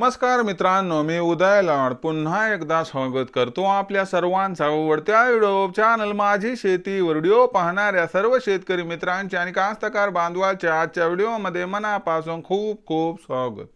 नमस्कार मित्रांनो मी उदय लाड. पुन्हा एकदा स्वागत करतो आपल्या सर्वांचा आवडत्या युट्यूब चॅनल माझी शेती व्हिडिओ पाहणाऱ्या सर्व शेतकरी मित्रांचे आणि कास्तकार बांधवाच्या आजच्या व्हिडिओमध्ये मनापासून खूप खूप स्वागत.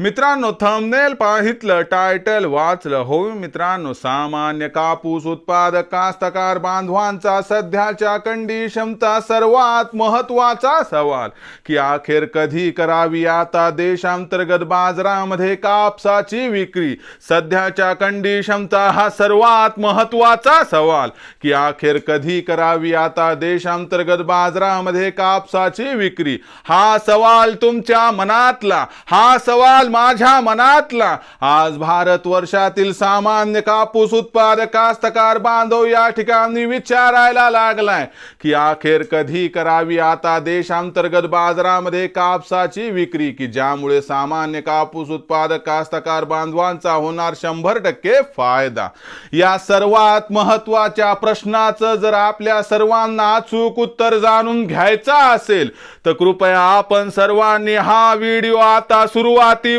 मित्रांनो थंबनेल पाहितलं टायटल वाचलं. हो मित्रांनो सामान्य कापूस उत्पादक कास्तकार बांधवांचा सध्याच्या कंडिशनचा सर्वात महत्त्वाचा सवाल की अखेर कधी करावी आता देशांतर्गत बाजारामध्ये कापसाची विक्री? सध्याच्या कंडिशनचा हा सर्वात महत्त्वाचा सवाल की अखेर कधी करावी आता देशांतर्गत बाजारामध्ये कापसाची विक्री? हा सवाल तुमच्या मनातला हा सवाल माझ्या मनातला. आज भारत वर्षातील सामान्य कापूस उत्पादक कास्तकार बांधव या ठिकाणी विचारायला लागलाय की अखेर कधी करावी आता देशांतर्गत बाजारामध्ये कापसाची विक्री? की ज्यामुळे सामान्य कापूस उत्पादक कास्तकार बांधवांचा होणार शंभर टक्के फायदा? या सर्वात महत्त्वाच्या प्रश्नाचं जर आपल्या सर्वांना अचूक उत्तर जाणून घ्यायचं असेल तर कृपया आपण सर्वांनी हा व्हिडिओ आता सुरुवाती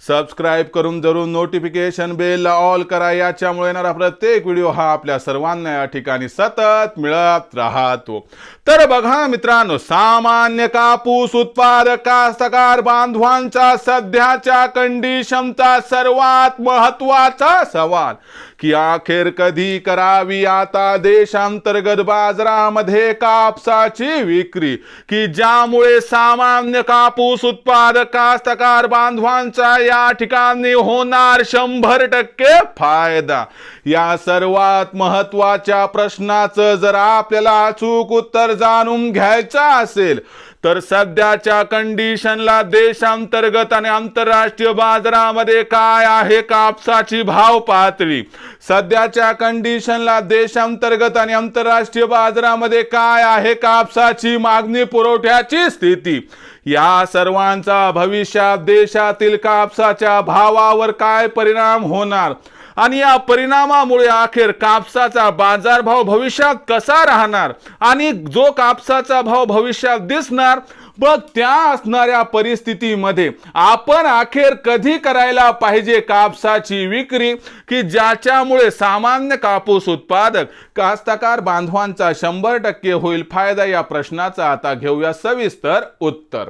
सबस्क्राईब करून जरूर नोटिफिकेशन बेलला ऑल करा. याच्यामुळे येणारा प्रत्येक व्हिडिओ हा आपल्या सर्वांना या ठिकाणी सतत मिळत राहतो. तर बघा मित्रांनो सामान्य कापूस उत्पादक कास्तकार बांधवांचा सध्याच्या कंडिशनचा सर्वात महत्त्वाचा सवाल की अखेर कधी करावी? आता देशांतर्गत बाजारामध्ये कापसाची विक्री की ज्यामुळे सामान्य कापूस उत्पादक कास्तकार बांधवांचा या ठिकाणी होणार शंभर टक्के फायदा. या सर्वात महत्त्वाच्या प्रश्नाचं जर आपल्याला अचूक उत्तर जाणून घ्यायचं असेल तर सध्याच्या कंडिशनला देशांतर्गत आणि आंतरराष्ट्रीय बाजारामध्ये काय आहे कापसाची भाव पातळी? सध्याच्या कंडिशनला देशांतर्गत आणि आंतरराष्ट्रीय बाजारामध्ये काय आहे कापसाची मागणी पुरवठ्याची स्थिती? या सर्वांचा भविष्यात देशातील कापसाच्या भावावर काय परिणाम होणार? आणि या परिणामामुळे अखेर कापसाचा बाजारभाव भविष्यात कसा राहणार? आणि जो कापसाचा भाव भविष्यात दिसणार मग त्या असणाऱ्या परिस्थितीमध्ये आपण अखेर कधी करायला पाहिजे कापसाची विक्री? की ज्याच्यामुळे सामान्य कापूस उत्पादक कास्तकार बांधवांचा शंभर टक्के होईल फायदा? या प्रश्नाचा आता घेऊया सविस्तर उत्तर.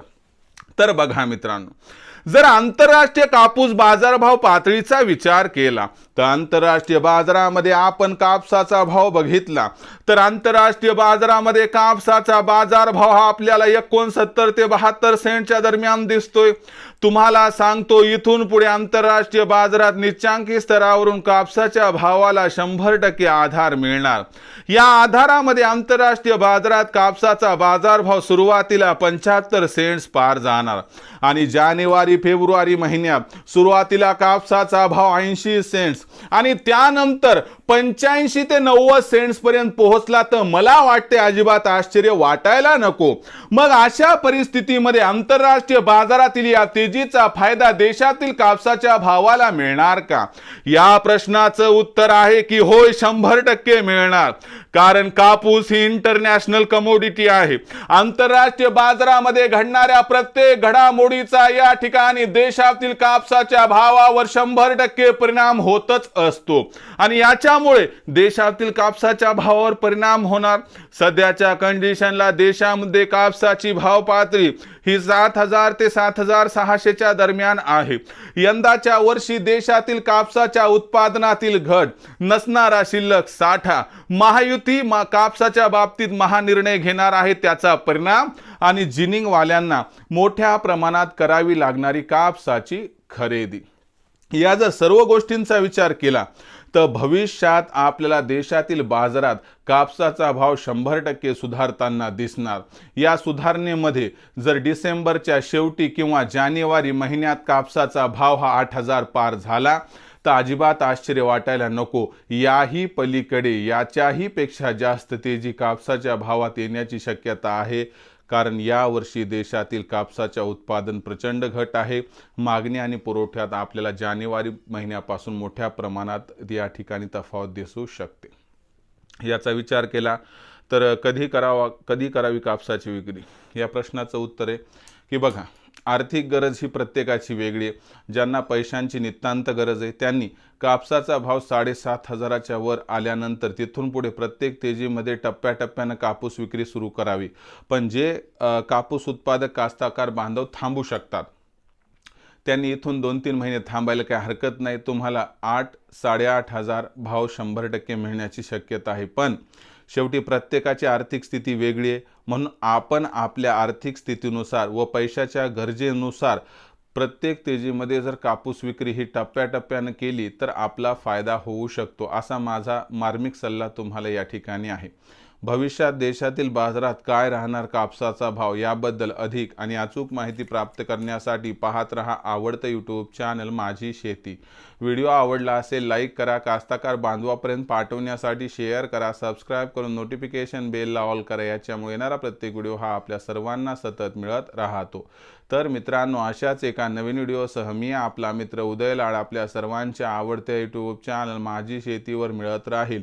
तर बघा मित्रांनो जर आंतरराष्ट्रीय कापूस बाजारभाव पातळीचा विचार केला तर आंतरराष्ट्रीय बाजारामध्ये आपण कापसाचा भाव बघितला. तर आंतरराष्ट्रीय बाजारामध्ये कापसाचा बाजारभाव हा आपल्याला एकोणसत्तर ते बहात्तर सेंटच्या दरम्यान दिसतोय. तुम्हाला सांगतो इथून पुढे आंतरराष्ट्रीय बाजारात निच्चांकी स्तरावरून कापसाच्या भावाला शंभर टक्के आधार मिळणार. या आधारामध्ये आंतरराष्ट्रीय बाजारात कापसाचा बाजारभाव सुरुवातीला पंच्याहत्तर सेंट्स पार जाणार आणि जानेवारी फेब्रुवारी महिन्यात सुरुवातीला कापसाचा भाव ऐंशी सेंट्स आणि त्यानंतर पंच्याऐंशी ते नव्वद सेंट्स पर्यंत पोहोचला तर मला वाटते अजिबात आश्चर्य वाटायला नको. मग अशा परिस्थितीमध्ये आंतरराष्ट्रीय बाजारातील या तेजीचा फायदा देशातील कापसाच्या भावाला मिळणार का? या प्रश्नाचं उत्तर आहे की होय शंभर टक्के मिळणार. कारण कापूस ही इंटरनॅशनल कमोडिटी आहे. आंतरराष्ट्रीय बाजारामध्ये घडणाऱ्या प्रत्येक घडामोडीचा या ठिकाणी देशातील कापसाच्या भावावर शंभर टक्के परिणाम होतच असतो. आणि याच्या त्यामुळे देशातील कापसाच्या भावावर परिणाम होणार. सध्याच्या कंडिशनला देशामध्ये कापसाची भाव पातळी ही सात हजार ते सात हजार सहाशेच्या दरम्यान आहे. यंदाच्या वर्षी देशातील कापसाच्या उत्पादनातील घट नसणारा शिल्लक साठा महायुती मा कापसाच्या बाबतीत महानिर्णय घेणार आहे त्याचा परिणाम आणि जिनिंगवाल्यांना मोठ्या प्रमाणात करावी लागणारी कापसाची खरेदी. या जर सर्व गोष्टींचा विचार केला. तर भविष्यात आपल्याला देशातील बाजारात कापसाचा भाव शंभर टक्के सुधारताना दिसणार. या सुधारणेमध्ये जर डिसेंबरच्या शेवटी किंवा जानेवारी महिन्यात कापसाचा भाव हा आठ हजार पार झाला तर अजिबात आश्चर्य वाटायला नको. याही पलीकडे याच्याही पेक्षा जास्त तेजी कापसाच्या भावात येण्याची शक्यता आहे. कारण यावर्षी देशातील कापसाच्या उत्पादन प्रचंड घट आहे. मागणी आणि पुरवठ्यात आपल्याला जानेवारी महिन्यापासून मोठ्या प्रमाणात या ठिकाणी तफावत दिसू शकते. याचा विचार केला तर कधी करावा कधी करावी कापसाची विक्री? या प्रश्नाचं उत्तर आहे की बघा आर्थिक गरज ही प्रत्येकाची वेगळी आहे. ज्यांना पैशांची नितांत गरज आहे त्यांनी कापसाचा भाव साडेसात हजाराच्या वर आल्यानंतर तिथून पुढे प्रत्येक तेजीमध्ये टप्प्याटप्प्यानं कापूस विक्री सुरू करावी. पण जे कापूस उत्पादक कास्ताकार बांधव थांबू शकतात त्यांनी इथून दोन तीन महिने थांबायला काही हरकत नाही. तुम्हाला आठ साडेआठ हजार भाव शंभर टक्के मिळण्याची शक्यता आहे. पण शेवटी प्रत्येकाची आर्थिक स्थिती वेगळी आहे. म्हणून आपण आपल्या आर्थिक स्थितीनुसार व पैशाच्या गरजेनुसार प्रत्येक तेजीमध्ये जर कापूस विक्री ही टप्प्याटप्प्यानं केली तर आपला फायदा होऊ शकतो असा माझा मार्मिक सल्ला तुम्हाला या ठिकाणी आहे. भविष्यात देशातील बाजारात काय राहणार कापसाचा भाव याबद्दल अधिक आणि अचूक माहिती प्राप्त करण्यासाठी पाहत रहा आवडतं यूट्यूब चॅनल माझी शेती. व्हिडिओ आवडला असेल लाईक करा कास्ताकार बांधवापर्यंत पाठवण्यासाठी शेअर करा सबस्क्राईब करून नोटिफिकेशन बेलला ऑल करा याच्यामुळे येणारा प्रत्येक व्हिडिओ हा आपल्या सर्वांना सतत मिळत राहतो. तर मित्रांनो अशाच एका नवीन व्हिडिओसह मी आपला मित्र उदय लाड आपल्या सर्वांच्या आवडत्या यूट्यूब चॅनल माझी शेतीवर मिळत राहील.